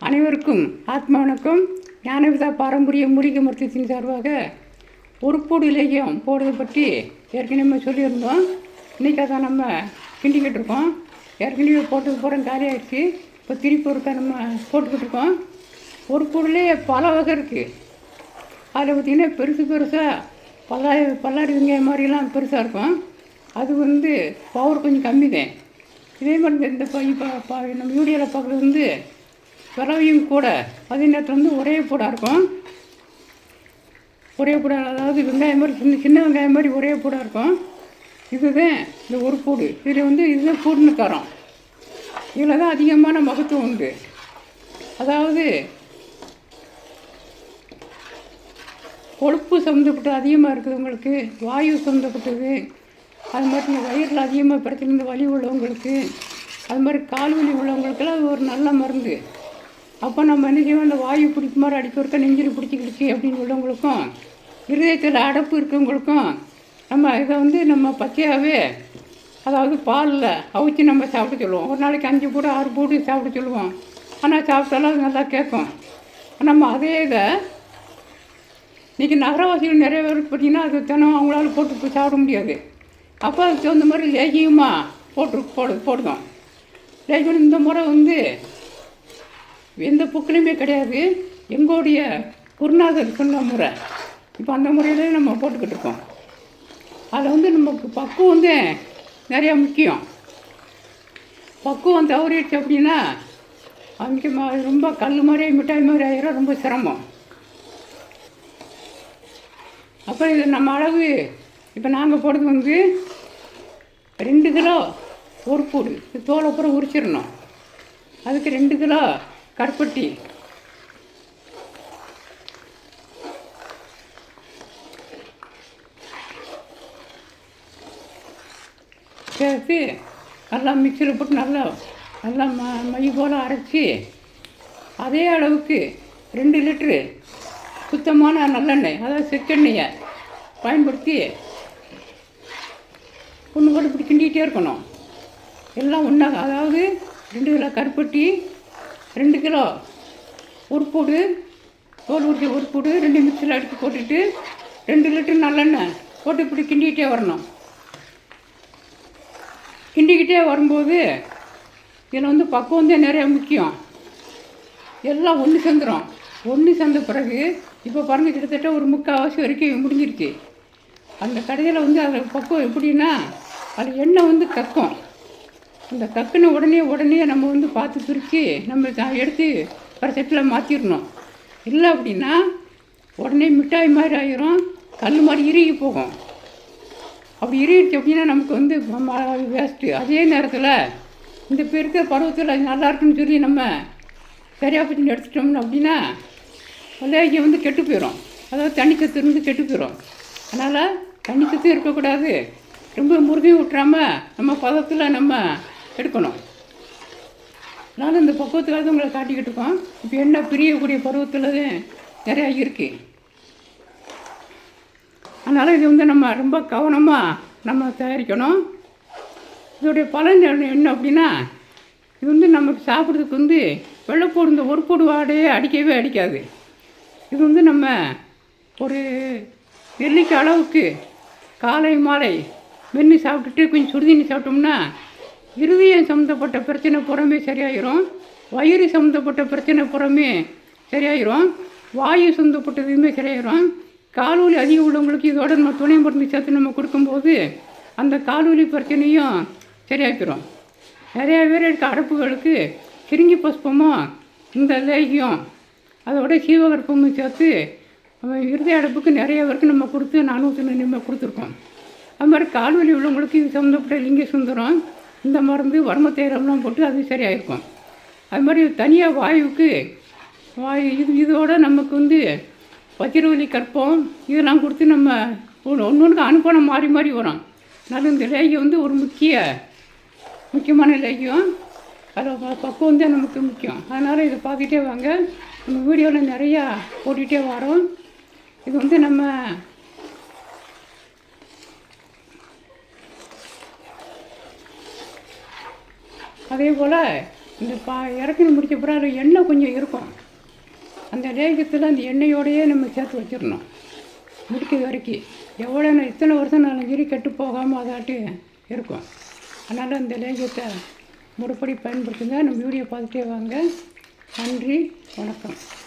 அனைவருக்கும் ஆத்ம வணக்கம் ஞானவிதா பாரம்பரிய மூலிகை மருத்துவத்தின் சார்பாக உருப்போடு இலக்கியம் போடுறதை பற்றி ஏற்கனவே சொல்லியிருந்தோம். இன்றைக்கி அதை நம்ம கிண்டிக்கிட்டு இருக்கோம். ஏற்கனவே போட்டது போகிற காலியாகிடுச்சு இப்போ திருப்பி ஒருக்கா நம்ம போட்டுக்கிட்டு இருக்கோம். உருப்போடுலே பல வகை இருக்குது அதில் பார்த்திங்கன்னா பெருசு பெருசாக பல்லா பல்லாரி வெங்காயம் மாதிரிலாம் பெருசாக இருக்கும். அது வந்து பவர் கொஞ்சம் கம்மி தான் இதே மாதிரி இந்த- இப்போ நம்ம வீடியோவில் பார்க்குறது வந்து விரவையும் கூட அதே நேரத்தில் வந்து ஒரே பூடாக இருக்கும். ஒரே பூடா அதாவது வெங்காயம் மாதிரி சின்ன சின்ன வெங்காயம் மாதிரி ஒரே பூடாக இருக்கும். இதுதான் இந்த ஒரு பூடு. இதில் வந்து இதுதான் பூடுன்னு தரோம். இதில் தான் அதிகமான மகத்துவம் உண்டு. அதாவது கொழுப்பு சம்மந்தப்பட்ட அதிகமாக இருக்கிறவங்களுக்கு வாயு சம்மந்தப்பட்டது அது மாதிரி வயிறில் அதிகமாக பிரச்சனை இந்த வலி உள்ளவங்களுக்கு அது மாதிரி கால் வலி உள்ளவங்களுக்கெல்லாம் அது ஒரு நல்ல மருந்து. அப்போ நம்ம என்ன செய்வோம்? அந்த வாயு பிடிக்க மாதிரி அடிக்க ஒருக்க நெஞ்சில் பிடிச்சிக்கிடுச்சு அப்படின்னு உள்ளவங்களுக்கும் இருதயத்தில் அடப்பு இருக்கவங்களுக்கும் நம்ம இதை வந்து நம்ம பச்சையாகவே அதாவது பாலில் அவிச்சு நம்ம சாப்பிட சொல்லுவோம். ஒரு நாளைக்கு அஞ்சு பூடு ஆறு பூடு சாப்பிட சொல்லுவோம். ஆனால் சாப்பிட்டாலும் அது நல்லா கேட்கும். நம்ம அதே இதை இன்றைக்கி நகரவாசிகள் நிறைய பேர் பார்த்தீங்கன்னா அது தினம் அவங்களால போட்டு போய் சாப்பிட முடியாது. அப்போ அதுக்கு தகுந்த மாதிரி லேகியமாக போட்டு போடு போடுதோம். லேகியம் இந்த முறை வந்து எந்த புக்கிலையுமே கிடையாது. எங்களுடைய குருநாதர் சொன்ன முறை. இப்போ அந்த முறையிலே நம்ம போட்டுக்கிட்டு இருக்கோம். அதில் வந்து நமக்கு பக்குவம் வந்து நிறையா முக்கியம். பக்குவம் தவறிடுச்சு அப்படின்னா அதுக்கு ரொம்ப கல் மாதிரி மிட்டாய் மாதிரி ஆயிரும். ரொம்ப சிரமம். அப்புறம் இது நம்ம அளவு இப்போ நாங்கள் போடுறது வந்து ரெண்டு கிலோ ஒரு பூடு தோலை அப்புறம் உரிச்சிடணும். அதுக்கு ரெண்டு கிலோ கருப்பட்டி. சேர்த்து நல்லா மிக்சியில் போட்டு நல்லா நல்லா ம மை போல் அரைச்சி அதே அளவுக்கு ரெண்டு லிட்ரு சுத்தமான நல்லெண்ணெய் அதாவது செக்கெண்ணெயை பயன்படுத்தி ஒன்று கூட இப்படி கிண்டிகிட்டே இருக்கணும். எல்லாம் ஒன்றா அதாவது ரெண்டு கிலோ கருப்பட்டி ரெண்டு கிலோ. உருப்பூடு தோல் உரிச்ச உருப்பூடு ரெண்டு மிக்சியில் அடித்து போட்டுட்டு ரெண்டு லிட்டர் நல்லெண்ணெய் போட்டு இப்படி கிண்டிக்கிட்டே வரணும். கிண்டிக்கிட்டே வரும்போது இதில் வந்து பக்குவம் தான் நிறையா முக்கியம். எல்லாம் ஒன்று சேர்ந்துடும் ஒன்று சேர்ந்த பிறகு இப்போ பாருங்கள் கிட்டத்தட்ட ஒரு முக்கால்வாசி வரைக்கும் முடிஞ்சிருச்சு. அந்த கடையில் வந்து அதில் பக்குவம் எப்படின்னா அது எண்ணெய் வந்து கக்கும். அந்த கக்குன உடனே உடனே நம்ம வந்து பார்த்து பிரித்து நம்ம த- எடுத்து வர செட்டில் மாற்றிடணும் இல்லை அப்படின்னா உடனே மிட்டாய் மாதிரி ஆயிரும் கல் மாதிரி இறுகி போகும். அப்படி இறுகிடுச்சு அப்படின்னா நமக்கு வந்து வேஸ்ட்டு அதே நேரத்தில் இந்த இப்போ இருக்கிற பருவத்தில் அது நல்லா இருக்குன்னு சொல்லி நம்ம சரியாக பற்றி எடுத்துட்டோம்னு அப்படின்னா லேகியம் வந்து கெட்டு போயிடும் அதாவது தண்ணி சத்து இருந்து கெட்டு போயிடும் அதனால் தண்ணி சத்து இருக்கக்கூடாது. ரொம்ப முருகையும் விட்டுறாமல் நம்ம பதத்தில் நம்ம எடுக்கணும். நானும் இந்த பக்குவத்துக்காக உங்களை காட்டிக்கிட்டு இருக்கோம். இப்போ என்ன பிரியக்கூடிய பருவத்தில் நிறையா இருக்குது அதனால் இது வந்து நம்ம ரொம்ப கவனமாக நம்ம தயாரிக்கணும். இதோடைய பலன் என்ன அப்படின்னா இது வந்து நமக்கு சாப்பிட்றதுக்கு வந்து வெள்ளைப்பூடு இந்த ஒரு பொடு வாடையே அடிக்கவே அடிக்காது. இது வந்து நம்ம ஒரு நெல்லிக்காய் அளவுக்கு காலை மாலை மென்று சாப்பிட்டுட்டு கொஞ்சம் சுடுதண்ணி சாப்பிட்டோம்னா இருதயம் சம்மந்தப்பட்ட பிரச்சனை புறமே சரியாயிரும். வயிறு சம்மந்தப்பட்ட பிரச்சனை புறமே சரியாயிரும். வாயு சம்மந்தப்பட்டதுமே சரியாயிரும். காலூலி அதிகம் உள்ளவங்களுக்கு இதோட நம்ம துணை மருந்து சேர்த்து நம்ம கொடுக்கும்போது அந்த காலூலி பிரச்சனையும் சரியாக்கிரும். நிறையா பேர் இருக்க அடப்புகளுக்கு கிருங்கி புஷ்பமும் இந்த லேகியம் அதோட சீவகற்பமும் சேர்த்து இருதய அடப்புக்கு நிறைய பேருக்கு நம்ம கொடுத்து நானூற்றி நம்ம கொடுத்துருக்கோம். அது மாதிரி கால்வலி உள்ளவங்களுக்கு இது சம்மந்தப்பட்ட லிங்க சுந்தரம் இந்த மருந்து வர்மத்தேரம்லாம் போட்டு அது சரியாயிருக்கும். அது மாதிரி தனியாக வாயுவுக்கு வாயு இது இதோட நமக்கு வந்து வச்சிரவலி கற்பம் இதெல்லாம் கொடுத்து நம்ம ஒன்று ஒன்றுக்கு அனுப்பணம் மாறி மாறி வரும். அதனால இந்த லேகியம் வந்து ஒரு முக்கிய முக்கியமான லேகியம் அதில் பக்குவம் தான் நமக்கு முக்கியம். அதனால் இதை பார்த்துட்டே வாங்க. நம்ம வீடியோவில் நிறையா போட்டுகிட்டே வரோம். இது வந்து நம்ம அதே போல் இந்த பா இறக்கணும் முடிச்ச பிறகு அதில் எண்ணெய் கொஞ்சம் இருக்கும். அந்த லேகியத்தில் அந்த எண்ணெயோடையே நம்ம சேர்த்து வச்சிடணும். முடிக்கிற வரைக்கும் எவ்வளோ நான் இத்தனை வருஷம் நாலு சரி கெட்டு போகாமல் அதாட்டி இருக்கும். அதனால் அந்த லேகியத்தை முறைப்படி பயன்படுத்துங்க. நம்ம வீடியோ பார்த்துட்டே வாங்க. நன்றி. வணக்கம்.